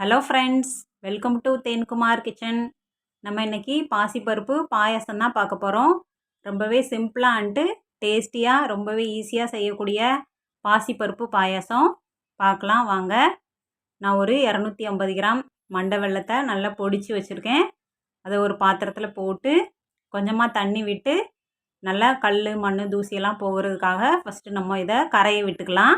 Hello friends welcome to Thenkumar kitchen நம்ம இன்றைக்கி பாசிப்பருப்பு பாயாசம் தான் பார்க்க போகிறோம் ரொம்பவே சிம்பிளாக அண்டு டேஸ்டியாக ரொம்பவே ஈஸியாக செய்யக்கூடிய பாசிப்பருப்பு பாயாசம். பார்க்கலாம் வாங்க. நான் ஒரு இரநூத்தி ஐம்பது கிராம் மண்டை வெள்ளத்தை நல்லா பொடிச்சு வச்சுருக்கேன். அதை ஒரு பாத்திரத்தில் போட்டு கொஞ்சமாக தண்ணி விட்டு நல்லா கல் மண் தூசியெல்லாம் போகிறதுக்காக ஃபஸ்ட்டு நம்ம இதை கரையை விட்டுக்கலாம்.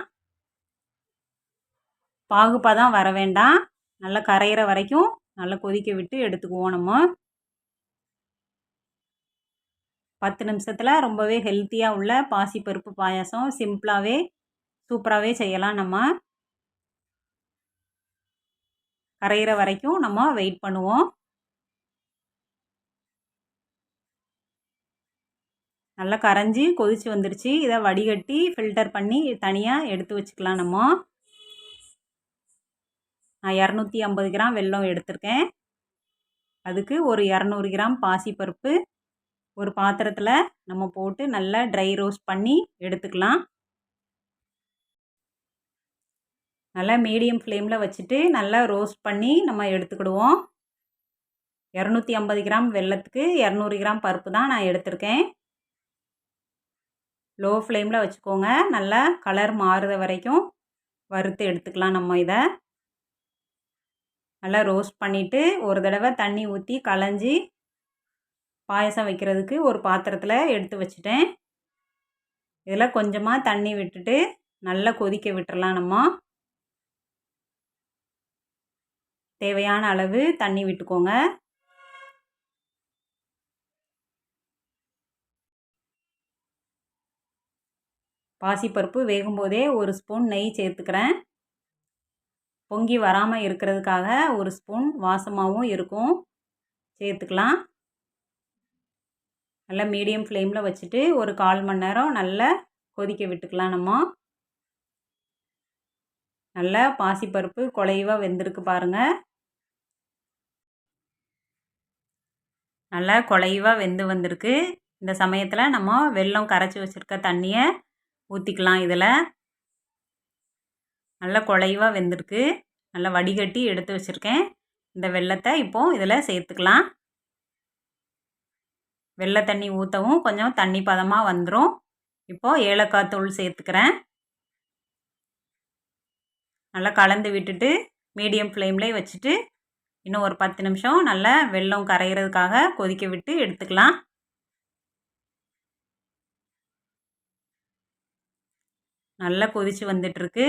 பாகுப்பதம் வர வேண்டாம். நல்லா கரையிற வரைக்கும் நல்லா கொதிக்க விட்டு எடுத்துக்குவோம் நம்ம. பத்து நிமிஷத்தில் ரொம்பவே ஹெல்த்தியாக உள்ள பாசிப்பருப்பு பாயாசம் சிம்பிளாகவே சூப்பராகவே செய்யலாம் நம்ம. கரையிற வரைக்கும் நம்ம வெயிட் பண்ணுவோம். நல்லா கரைஞ்சி கொதித்து வந்துருச்சு. இதை வடிகட்டி ஃபில்டர் பண்ணி தனியாக எடுத்து வச்சுக்கலாம் நம்ம. நான் இரநூத்தி ஐம்பது கிராம் வெல்லம் எடுத்திருக்கேன். அதுக்கு ஒரு இரநூறு கிராம் பாசிப்பருப்பு ஒரு பாத்திரத்தில் நம்ம போட்டு நல்லா ட்ரை ரோஸ்ட் பண்ணி எடுத்துக்கலாம். நல்லா மீடியம் ஃப்ளேமில் வச்சுட்டு நல்லா ரோஸ்ட் பண்ணி நம்ம எடுத்துக்கிடுவோம். இரநூத்தி ஐம்பது கிராம் வெள்ளத்துக்கு இரநூறு கிராம் பருப்பு தான் நான் எடுத்திருக்கேன். லோ ஃப்ளேமில் வச்சுக்கோங்க. நல்லா கலர் மாறுத வரைக்கும் வறுத்து எடுத்துக்கலாம் நம்ம இதை. நல்லா ரோஸ்ட் பண்ணிவிட்டு ஒரு தடவை தண்ணி ஊற்றி களைஞ்சி பாயசம் வைக்கிறதுக்கு ஒரு பாத்திரத்தில் எடுத்து வச்சுட்டேன். இதில் கொஞ்சமாக தண்ணி விட்டுட்டு நல்லா கொதிக்க விட்டுறலாம் நம்ம. தேவையான அளவு தண்ணி விட்டுக்கோங்க. பாசிப்பருப்பு வேகும்போதே ஒரு ஸ்பூன் நெய் சேர்த்துக்கிறேன். பொங்கி வராமல் இருக்கிறதுக்காக ஒரு ஸ்பூன் வாசமாகவும் இருக்கும். சேர்த்துக்கலாம். நல்லா மீடியம் ஃப்ளேமில் வச்சுட்டு ஒரு கால் மணி நேரம் நல்லா கொதிக்க விட்டுக்கலாம் நம்ம. நல்லா பாசிப்பருப்பு குலைவாக வெந்திருக்கு பாருங்கள் நல்லா குலைவாக வெந்து வந்திருக்கு. இந்த சமயத்தில் நம்ம வெல்லம் கரைச்சி வச்சுருக்க தண்ணியை ஊற்றிக்கலாம் இதில். நல்லா குழைவாக வெந்திருக்கு. நல்லா வடிகட்டி எடுத்து வச்சுருக்கேன். இந்த வெள்ளத்தை இப்போது இதில் சேர்த்துக்கலாம். வெள்ளை தண்ணி ஊற்றவும் கொஞ்சம் தண்ணி பதமாக வந்துடும் இப்போது ஏலக்காய் தூள் சேர்த்துக்கிறேன். நல்லா கலந்து விட்டுட்டு மீடியம் ஃப்ளேம்லேயே வச்சுட்டு இன்னும் ஒரு பத்து நிமிஷம் நல்லா வெள்ளம் கரைகிறதுக்காக கொதிக்க விட்டு எடுத்துக்கலாம். நல்லா கொதித்து வந்துட்டுருக்கு.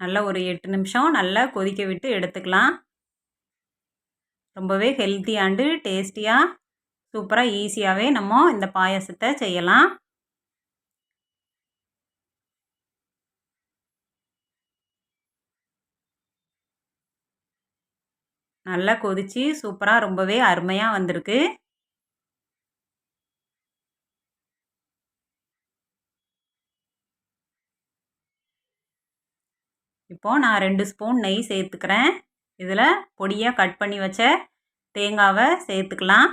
நல்லா ஒரு எட்டு நிமிஷம் நல்லா கொதிக்க விட்டு எடுத்துக்கலாம். ரொம்பவே ஹெல்த்தியாண்டு டேஸ்டியாக சூப்பராக ஈஸியாகவே நம்ம இந்த பாயசத்தை செய்யலாம். நல்லா கொதித்து சூப்பராக ரொம்பவே அருமையாக வந்திருக்கு. இப்போது நான் ரெண்டு ஸ்பூன் நெய் சேர்த்துக்கிறேன். இதில் பொடியாக கட் பண்ணி வச்ச தேங்காவை சேர்த்துக்கலாம்.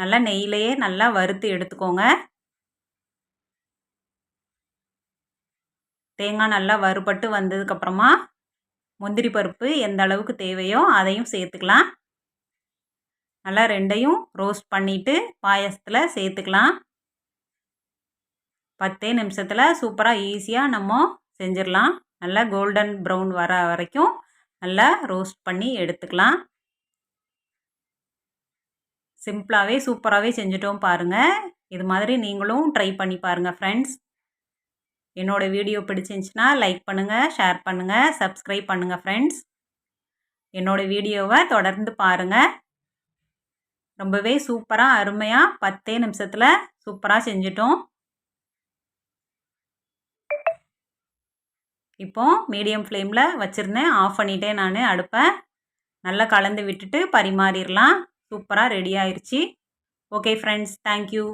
நல்லா நெய்யிலையே நல்லா வறுத்து எடுத்துக்கோங்க. தேங்காய் நல்லா வறுபட்டு வந்ததுக்கப்புறமா முந்திரி பருப்பு எந்த அளவுக்கு தேவையோ அதையும் சேர்த்துக்கலாம். நல்லா ரெண்டையும் ரோஸ்ட் பண்ணிவிட்டு பாயசத்தில் சேர்த்துக்கலாம். பத்தே நிமிஷத்தில் சூப்பராக ஈஸியாக நம்ம செஞ்சிடலாம். நல்லா கோல்டன் ப்ரௌன் வர வரைக்கும் நல்லா ரோஸ்ட் பண்ணி எடுத்துக்கலாம். சிம்பிளாகவே சூப்பராகவே செஞ்சுட்டோம் பாருங்கள் இது மாதிரி நீங்களும் ட்ரை பண்ணி பாருங்கள் ஃப்ரெண்ட்ஸ் என்னோடய வீடியோ பிடிச்சிருந்துச்சின்னா லைக் பண்ணுங்கள் ஷேர் பண்ணுங்கள் சப்ஸ்கிரைப் பண்ணுங்கள் ஃப்ரெண்ட்ஸ் என்னோடய வீடியோவை தொடர்ந்து பாருங்கள் ரொம்பவே சூப்பராக அருமையாக பத்தே நிமிஷத்தில் சூப்பராக செஞ்சிட்டோம். இப்போது மீடியம் ஃப்ளேமில் வச்சுருந்தேன். ஆஃப் பண்ணிட்டேன் நான். அடுப்பை நல்லா கலந்து விட்டுட்டு பரிமாறிடலாம். சூப்பராக ரெடி ஆயிடுச்சு ஓகே ஃப்ரெண்ட்ஸ் தேங்க்யூ